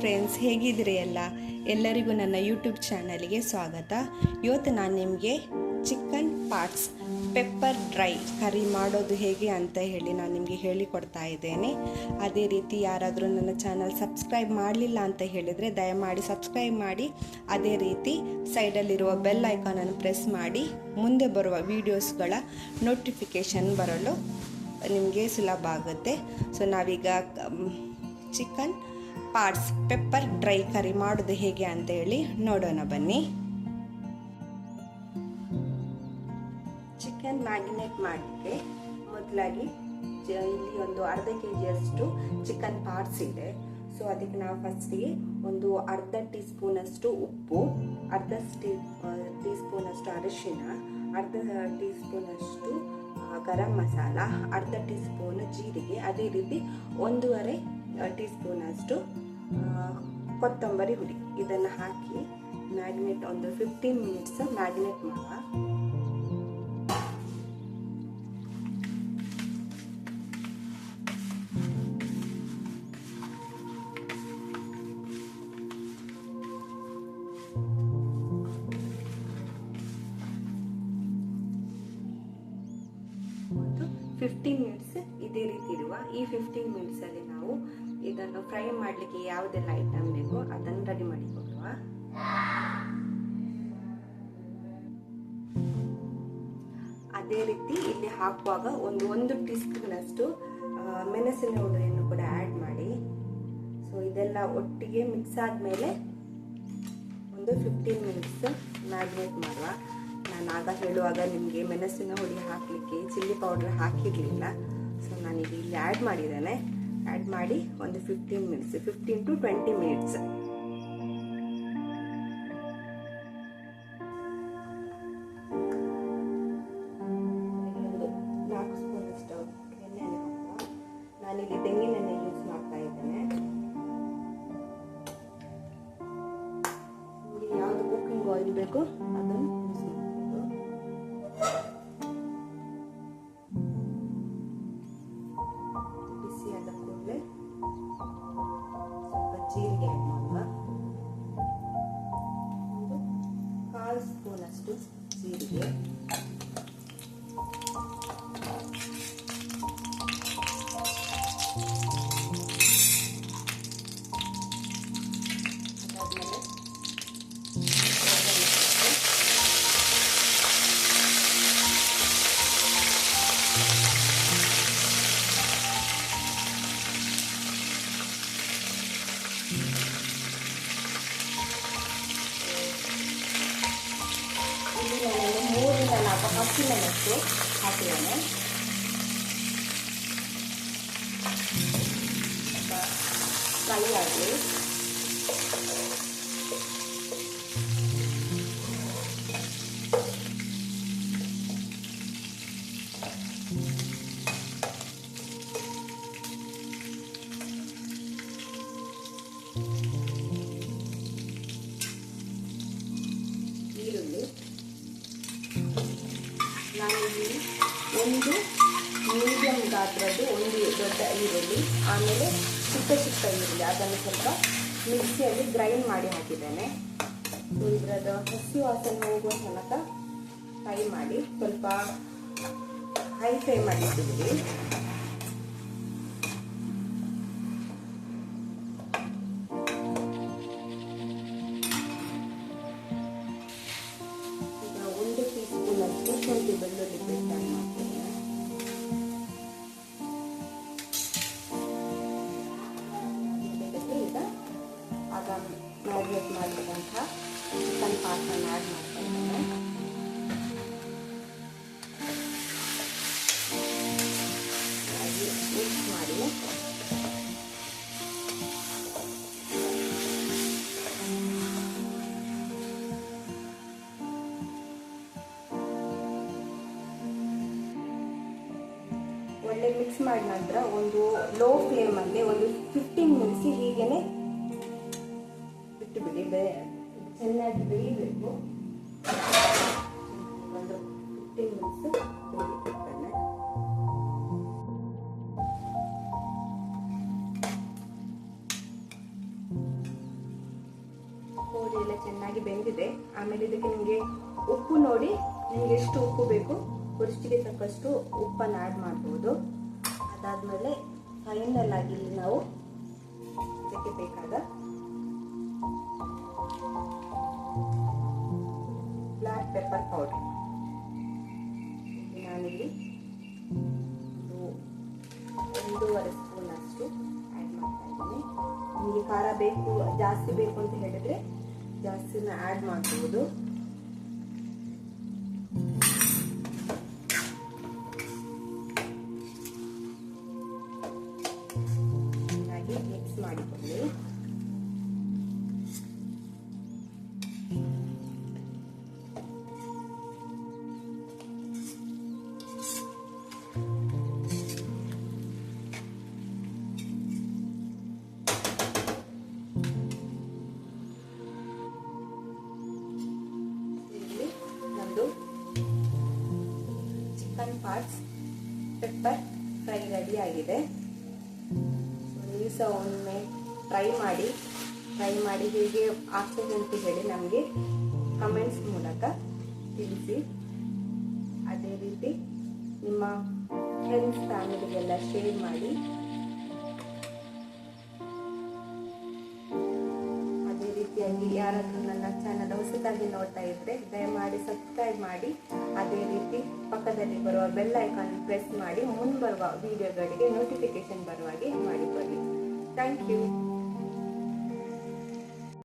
Friends ಹೇಗಿದ್ದೀರಿ ಎಲ್ಲ? ಎಲ್ಲರಿಗೂ ನನ್ನ ಯೂಟ್ಯೂಬ್ ಚಾನಲ್ಗೆ ಸ್ವಾಗತ. ಇವತ್ತು ನಾನು ನಿಮಗೆ chicken parts pepper dry curry ಮಾಡೋದು ಹೇಗೆ ಅಂತ ಹೇಳಿ ನಾನು ನಿಮಗೆ ಹೇಳಿಕೊಡ್ತಾ ಇದ್ದೇನೆ. ಅದೇ ರೀತಿ ಯಾರಾದರೂ ನನ್ನ ಚಾನಲ್ ಸಬ್ಸ್ಕ್ರೈಬ್ ಮಾಡಲಿಲ್ಲ ಅಂತ ಹೇಳಿದರೆ ದಯಮಾಡಿ ಸಬ್ಸ್ಕ್ರೈಬ್ ಮಾಡಿ. ಅದೇ ರೀತಿ ಸೈಡಲ್ಲಿರುವ ಬೆಲ್ ಐಕಾನನ್ನು ಪ್ರೆಸ್ ಮಾಡಿ. ಮುಂದೆ ಬರುವ ವೀಡಿಯೋಸ್ಗಳ ನೋಟಿಫಿಕೇಷನ್ ಬರಲು ನಿಮಗೆ ಸುಲಭ ಆಗುತ್ತೆ. ಸೊ ನಾವೀಗ chicken parts pepper dry curry ಮಾಡೋದು ಹೇಗೆ ಅಂತ ಹೇಳಿ ನೋಡೋಣ ಬನ್ನಿ. ಚಿಕನ್ ಮ್ಯಾಗಿನೇಟ್ ಮಾಡಲಿಕ್ಕೆ ಮೊದಲಾಗಿ ಇಲ್ಲಿ ಒಂದು ಅರ್ಧ ಕೆ ಜಿಯಷ್ಟು ಚಿಕನ್ ಪಾರ್ಟ್ಸ್ ಇದೆ. ಸೊ ಅದಕ್ಕೆ ನಾವು ಫಸ್ಟಿಗೆ ಒಂದು ಅರ್ಧ ಟೀ ಸ್ಪೂನಷ್ಟು ಉಪ್ಪು, ಅರ್ಧ ಟೀ ಟೀ ಸ್ಪೂನಷ್ಟು ಅರಿಶಿನ ಅರ್ಧ ಟೀ ಸ್ಪೂನಷ್ಟು ಗರಂ ಮಸಾಲ, ಅರ್ಧ ಟೀ ಸ್ಪೂನ್ ಜೀರಿಗೆ, ಅದೇ ರೀತಿ ಒಂದೂವರೆ ಟೀ ಸ್ಪೂನಷ್ಟು ಕೊತ್ತಂಬರಿ ಹುಡಿ. ಇದನ್ನು ಹಾಕಿ ಮ್ಯಾಗ್ನೆಟ್ ಒಂದು ಫಿಫ್ಟೀನ್ ಮಿನಿಟ್ಸ್ ಮ್ಯಾಗ್ನೆಟ್ ಮಾಡುವ ಫಿಫ್ಟೀನ್ ಮಿನಿಟ್ಸ್ ಇದೇ ರೀತಿ ಇರುವ ಈ ಫಿಫ್ಟೀನ್ ಮಿನಿಟ್ಸಲ್ಲಿ ನಾವು ಇದನ್ನು ಫ್ರೈ ಮಾಡಲಿಕ್ಕೆ ಯಾವುದೆಲ್ಲ ಐಟಮ್ ಬೇಕೋ ಅದನ್ನು ರೆಡಿ ಮಾಡಿಕೊಡುವ ಅದೇ ರೀತಿ ಇಲ್ಲಿ ಹಾಕುವಾಗ ಒಂದು ಒಂದು ಟೀ ಮೆಣಸಿನ ಹುಡಿಯನ್ನು ಕೂಡ ಆ್ಯಡ್ ಮಾಡಿ. ಸೊ ಇದೆಲ್ಲ ಒಟ್ಟಿಗೆ ಮಿಕ್ಸ್ ಆದಮೇಲೆ ಒಂದು ಫಿಫ್ಟೀನ್ ಮಿನಿಟ್ಸ್ ಮ್ಯಾಗ್ನೇಟ್ ಮಾಡುವ. ನಾನು ಆಗ ಹೇಳುವಾಗ ನಿಮಗೆ ಮೆಣಸಿನ ಹುಡಿ ಹಾಕಲಿಕ್ಕೆ ಚಿಲ್ಲಿ ಪೌಡರ್ ಹಾಕಿರಲಿಲ್ಲ. ಸೊ ನಾನೀಗ ಇಲ್ಲಿ ಆ್ಯಡ್ ಮಾಡಿದ್ದೇನೆ. ಆ್ಯಡ್ ಮಾಡಿ ಒಂದು fifteen minutes fifteen to twenty minutes ನಾಲ್ಕು ಯೂಸ್ ಕುಕ್ಕಿಂಗ್ ಆಯಿಲ್ ಬೇಕು ಅದನ್ನು ಕಾಲು ಸ್ಪೂನಷ್ಟು ಜೀರಿಗೆ ನಾಲ್ಕು ಹಸಿಮೆಣಸು ಹಾಕಿದ್ದೇನೆ ಫ್ರೈ ಆಗಲಿ ಈರುಳ್ಳಿ ಒಂದು ಮೀಡಿಯಂ ಗಾತ್ರದ್ದು ಒಂದು ದೊಡ್ಡ ಈರುಳ್ಳಿ, ಆಮೇಲೆ ಚಿಕ್ಕ ಚಿಕ್ಕ ಈರುಳ್ಳಿ. ಅದನ್ನು ಸ್ವಲ್ಪ ಮಿಕ್ಸಿಯಲ್ಲಿ ಗ್ರೈಂಡ್ ಮಾಡಿ ಹಾಕಿದ್ದೇನೆ. ಇದ್ರದ ಹಸಿ ವಾಸನೆ ಹೋಗುವ ತನಕ ಫ್ರೈ ಮಾಡಿ ಸ್ವಲ್ಪ ಹೈ ಫ್ರೈ ಮಾಡಿಟ್ಟಿದ್ದೀವಿ ಮ್ಯಾರಿನೇಟ್ ಮಾಡಿದಂತಹ ಚಿಕನ್ ಪಾರ್ಟನ್ನು ಆ್ಯಡ್ ಮಾಡ್ತಾ ಇದ್ದೇನೆ. ಮಿಕ್ಸ್ ಮಾಡಿ. ಒಳ್ಳೆ ಮಿಕ್ಸ್ ಮಾಡಿದ ನಂತರ ಒಂದು ಲೋ ಫ್ಲೇಮಲ್ಲಿ ಒಂದು ಫಿಫ್ಟೀನ್ ಮಿನಿಟ್ಸ್ ಹೀಗೇನೆ ಬಿಟ್ಟು ಬಿಡಿ ಬೇ ಚೆನ್ನಾಗಿ ಬೇಯಬೇಕು. ಒಂದು ಫಿಫ್ಟೀನ್ ಮಿನಿಟ್ಸ್ ಎಲ್ಲ ಚೆನ್ನಾಗಿ ಬೆಂದಿದೆ. ಆಮೇಲೆ ಇದಕ್ಕೆ ನಿಮಗೆ ಉಪ್ಪು ನೋಡಿ, ನಿಮ್ಗೆ ಎಷ್ಟು ಉಪ್ಪು ಬೇಕು ರುಚಿಗೆ ತಕ್ಕಷ್ಟು ಉಪ್ಪನ್ನು ಆ್ಯಡ್ ಮಾಡ್ಬೋದು. ಅದಾದಮೇಲೆ ಫೈನಲ್ ಆಗಿ ನಾವು ಇದಕ್ಕೆ ಬೇಕಾದ ಬ್ಲ್ಯಾಕ್ ಪೆಪ್ಪರ್ ಪೌಡರ್ ನಾನಿಲ್ಲಿ ಒಂದು ಒಂದೂವರೆ ಸ್ಪೂನ್ ಅಷ್ಟು ಆ್ಯಡ್ ಮಾಡ್ತಾ ಇದ್ದೀನಿ. ನಿಮಗೆ ಖಾರ ಬೇಕು, ಜಾಸ್ತಿ ಬೇಕು ಅಂತ ಹೇಳಿದ್ರೆ ಜಾಸ್ತಿನ ಆ್ಯಡ್ ಮಾಡ್ಬೋದು. ಮಿಕ್ಸ್ ಮಾಡಿಕೊಳ್ಳಿ. ಪೆಪ್ಪರ್ ಫ್ರೈ ರೆಡಿ ನೀವು ಸಹ ಒಮ್ಮೆ ಟ್ರೈ ಮಾಡಿ ಟ್ರೈ ಮಾಡಿ ಹೇಗೆ ಆಗ್ತದೆ ಅಂತ ಹೇಳಿ ನಮಗೆ ಕಮೆಂಟ್ಸ್ ಮೂಲಕ ತಿಳಿಸಿ. ಅದೇ ರೀತಿ ನಿಮ್ಮ ಫ್ರೆಂಡ್ಸ್ ಫ್ಯಾಮಿಲಿಗೆಲ್ಲ ಶೇರ್ ಮಾಡಿ. ಯಾರಾದರೂ ನನ್ನ ಚಾನಲ್ ಹೊಸದಾಗಿ ನೋಡ್ತಾ ಇದ್ರೆ, ದಯಮಾಡಿ ಸಬ್ಸ್ಕ್ರೈಬ್ ಮಾಡಿ. ಅದೇ ರೀತಿ ಪಕ್ಕದಲ್ಲಿ ಬರುವ ಬೆಲ್ ಐಕಾನ್ ಪ್ರೆಸ್ ಮಾಡಿ. ಬರುವ ವಿಡಿಯೋಗಳಿಗೆ ನೋಟಿಫಿಕೇಶನ್ ಬರುವ ಹಾಗೆ ಮಾಡಿಕೊಳ್ಳಿ. Thank you